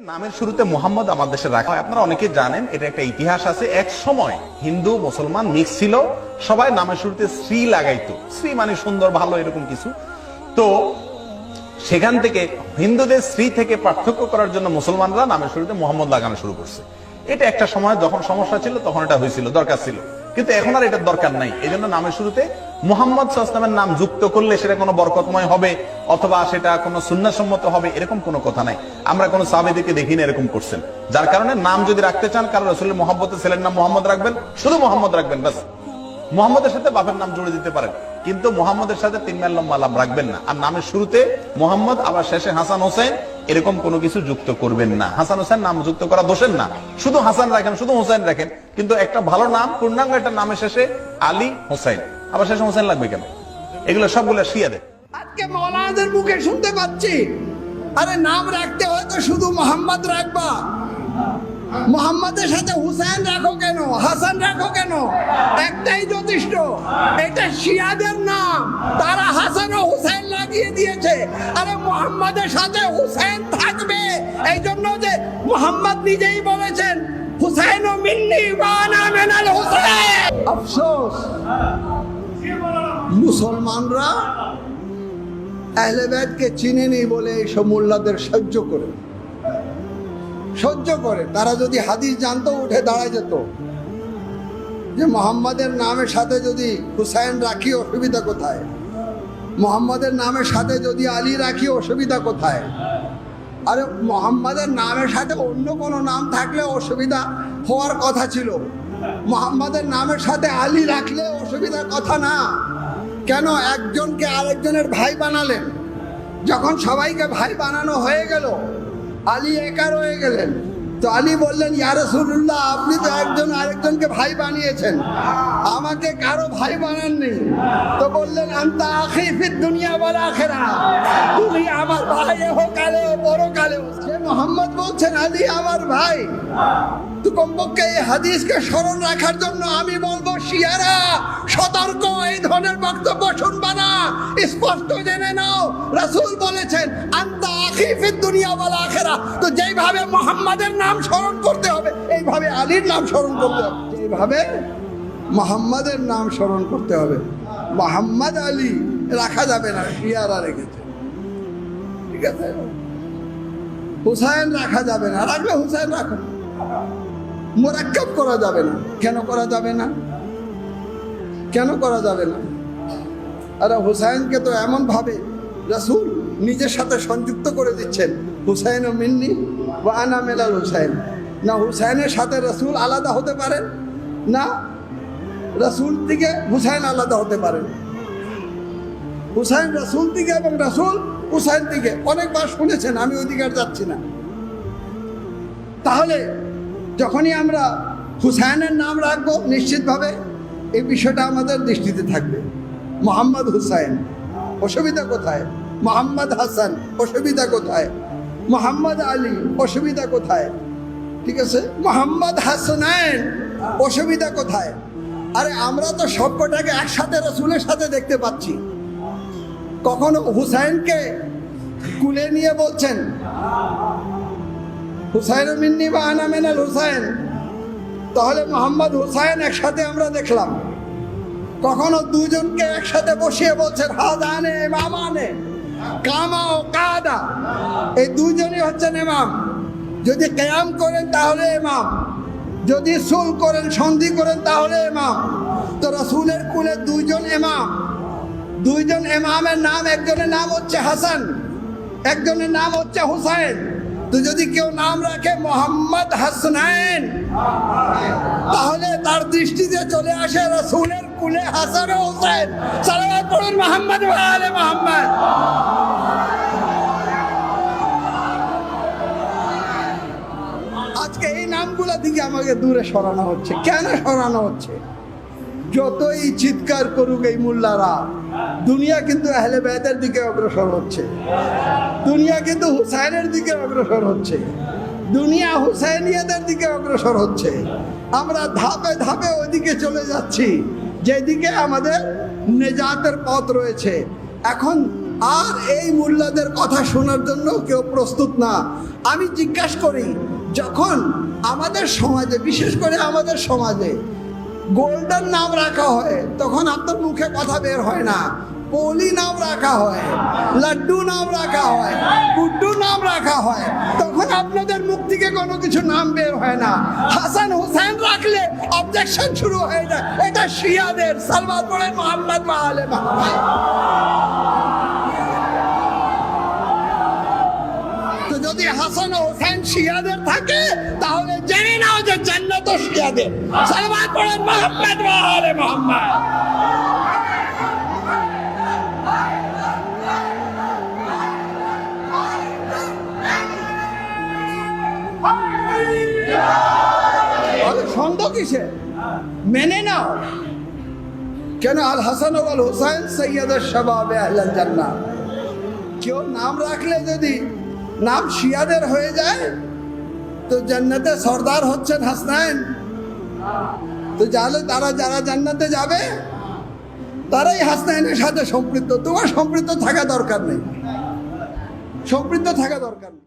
নামের শুরুতে মোহাম্মদ আমার দেশে রাখা হয়। আপনারা অনেকে জানেন, এটা একটা ইতিহাস আছে। এক সময় হিন্দু, মুসলমান মিক্স ছিল। সবাই নামের শুরুতে শ্রী লাগাইতো। শ্রী মানে সুন্দর, ভালো, এরকম কিছু। তো সেখান থেকে হিন্দুদের স্ত্রী থেকে পার্থক্য করার জন্য মুসলমানরা নামের শুরুতে মোহাম্মদ লাগানো শুরু করছে। এটা একটা সময় যখন সমস্যা ছিল, তখন এটা হয়েছিল, দরকার ছিল। কিন্তু এখন আর এটার দরকার নাই। এই জন্য নামের শুরুতে মোহাম্মদ সাল্লামের নাম যুক্ত করলে সেটা কোনো বরকতময় হবে অথবা সেটা কোনো সুন্নাসম্মত হবে, এরকম কোনো কথা নাই। আমরা কোনো সাবেদিকে দেখি না এরকম করছেন। যার কারণে নাম যদি রাখতে চান, কারণ রসুলের মোহাম্মদের ছেলের নাম মোহাম্মদ রাখবেন, শুধু মোহাম্মদ রাখবেন, ব্যাস। মোহাম্মদের সাথে বাপের নাম জুড়ে দিতে পারেন, কিন্তু মোহাম্মদের সাথে তিন মেল লম্বা লাম রাখবেন না। আর নামের শুরুতে মোহাম্মদ, আবার শেষে হাসান হোসেন এরকম কোনো কিছু যুক্ত করবেন না। হাসান হোসেন নাম যুক্ত করা দোষের না। শুধু হাসান রাখেন, শুধু হোসেন রাখেন। কিন্তু একটা ভালো নাম, পূর্ণাঙ্গ একটা নামের শেষে আলী হোসেন। আবার শেষে হোসেন লাগবে কেন? এগুলো সবগুলো শিয়া দেয় আজকে মৌলানাদের মুখে শুনতে পাচ্ছি। আরে নাম রাখতে হয়তো শুধু মোহাম্মদ রাখবা। মোহাম্মদের সাথে হুসেন রাখো কেন? হাসান রাখো কেন? একটাই যথেষ্ট, এটা শিয়াদের নাম। তারা হাসান লাগিয়ে দিয়েছে। আরে মোহাম্মদের সাথে হুসেন থাকবে। এই জন্য যে মোহাম্মদ নিজেই বলেছেন, হুসেন ও মিন্নি বানা মেনাল হুসেন। আফসোস। মুসলমানরা আহলেবেদকে চিনেনি বলে এইসব মোল্লাদের সহ্য করে। সহ্য করে। তারা যদি হাদিস জানতো, উঠে দাঁড়ায় যেত। যে মোহাম্মদের নামের সাথে যদি হুসাইন রাখি, অসুবিধা কোথায়? মোহাম্মদের নামের সাথে যদি আলী রাখি, অসুবিধা কোথায়? আরে, মোহাম্মদের নামের সাথে অন্য কোনো নাম থাকলে অসুবিধা হওয়ার কথা ছিল। মোহাম্মদের নামের সাথে আলী রাখলে অসুবিধার কথা না। কেন? একজনকে আরেকজনের ভাই বানালেন। যখন সবাইকে ভাই বানানো হয়ে গেল, আলী একা রয়ে গেলেন। তো আলী বললেন, ইয়া রাসূলুল্লাহ, আপনি তো একজন আরেকজনকে ভাই বানিয়েছেন। আমাকে কারও ভাই বানাননি। তো বললেন, আন্তা আখি ফিদ দুনিয়া ওয়াল আখিরা। তুমি আমার ভাই হোকালে পরকালে সে মোহাম্মদ বলছেন, আলী আমার ভাই তো কমপক্ষে এই হাদিসকে স্মরণ রাখার জন্য আমি বলব, শিয়ারা, সতর্ক, এই ধরনের বক্তব্য শুনবা না। স্পষ্ট জেনে নাও। রাসূল বলেছেন, আন্তা যেইভাবে মোহাম্মদের নাম স্মরণ করতে হবে, এইভাবে আলীর নাম স্মরণ করতে হবে। এইভাবে মোহাম্মদের নাম স্মরণ করতে হবে, মোহাম্মদ আলী রাখা যাবে না, শিয়ারা রেখেছে। ঠিক আছে? হুসাইন রাখা যাবে না, রাখলে হুসাইন রাখো। মোরাক্কাব করা যাবে না, কেন করা যাবে না? কেন করা যাবে না? আরে হুসাইনকে তো এমন ভাবে রাসূল নিজের সাথে সংযুক্ত করে দিচ্ছেন হুসাইন ও মিন্নি বা আনা মেলাল হুসাইন। না, হুসাইনের সাথে রাসূল আলাদা হতে পারেন, না, রাসূল থেকে হুসাইন আলাদা হতে পারেন। হুসাইন রাসূল থেকে এবং রাসূল হুসাইন থেকে অনেকবার শুনেছেন, আমি ওইদিকে যাচ্ছি না। তাহলে যখনই আমরা হুসাইনের নাম রাখব, নিশ্চিতভাবে এই বিষয়টা আমাদের দৃষ্টিতে থাকবে। মোহাম্মদ হুসাইন, অসুবিধা কোথায়? মোহাম্মদ হাসান, অসুবিধা কোথায়? মোহাম্মদ আলী, অসুবিধা কোথায়? ঠিক আছে? মোহাম্মদ হাসানাইন, অসুবিধা কোথায়? আরে আমরা তো সবকটাকে একসাথে রসুলের সাথে দেখতে পাচ্ছি। কখনো হুসাইনকে কুলে নিয়ে বলছেন, হুসাইন মিন্নি বা আনা মেনাল হুসাইন। তাহলে মোহাম্মদ হুসাইন একসাথে আমরা দেখলাম। কখনো দুজনকে একসাথে বসিয়ে বলছেন, হাদানে, মামানে। কামা ও কাদা। এই দুজনই হচ্ছেন এমাম যদি কেয়াম করেন তাহলে এমাম যদি সুল করেন, সন্ধি করেন তাহলে এমাম তো রসুলের কুলে দুইজন এমাম দুইজন এমামের নাম, একজনের নাম হচ্ছে হাসান, একজনের নাম হচ্ছে হুসাইন। তো যদি কেউ নাম রাখে, মোহাম্মদ হাসনাইন। তার দৃষ্টিতে চলে আসে রসুলের কুলে হাসান ও হুসাইন সালামাত পড়ুন মোহাম্মদ আলে মোহাম্মদ। আজকে এই নামগুলো দিকে আমাকে দূরে সরানো হচ্ছে। কেন সরানো হচ্ছে? যতই চিৎকার করুক এই মোল্লারা, দুনিয়া কিন্তু আহলে বেদের দিকে অগ্রসর হচ্ছে। দুনিয়া কিন্তু হুসাইনের দিকে অগ্রসর হচ্ছে। দুনিয়া হুসাইনিয়াদের দিকে অগ্রসর হচ্ছে। আমরা ধাপে ধাপে ওইদিকে চলে যাচ্ছি, যেদিকে আমাদের নেজাতের পথ রয়েছে। এখন আর এই মোল্লাদের কথা শোনার জন্য কেউ প্রস্তুত না। আমি জিজ্ঞাসা করি, যখন আমাদের সমাজে, বিশেষ করে আমাদের সমাজে গোল্ডেন নাম রাখা হয়, তখন আপনার মুখে কথা বের হয় না। পলি নাম রাখা হয় লাড্ডু নাম রাখা হয় গুড্ডু নাম রাখা হয় তখন আপনাদের মুখ থেকে কোনো কিছু নাম বের হয় না হাসান হোসেন রাখলে অবজেকশন শুরু হয়ে যায় এটা শিয়াদের সালমান বলেন মোহাম্মদ মাহালে তো যদি হাসান হোসেন শিয়াদের থাকে তাহলে জেনে নাও যে জান্নাত শিয়াদের সালমান পড়েন মোহাম্মদ মাহালে মোহাম্মদ কিসে মেনে নাও। কেন আল হাসান আল হুসাইন সৈয়দের সবাবে আহলাল জান্নাত কেউ নাম রাখলে যদি নাম শিয়াদের হয়ে যায়, তো জান্নাতে সর্দার হচ্ছেন হাসনাইন তো যাহলে তারা যারা জান্নাতে যাবে, তারাই হাসনাইনের সাথে সম্পৃক্ত। তোমার সম্পৃক্ত থাকা দরকার নেই। সম্পৃক্ত থাকা দরকার নেই।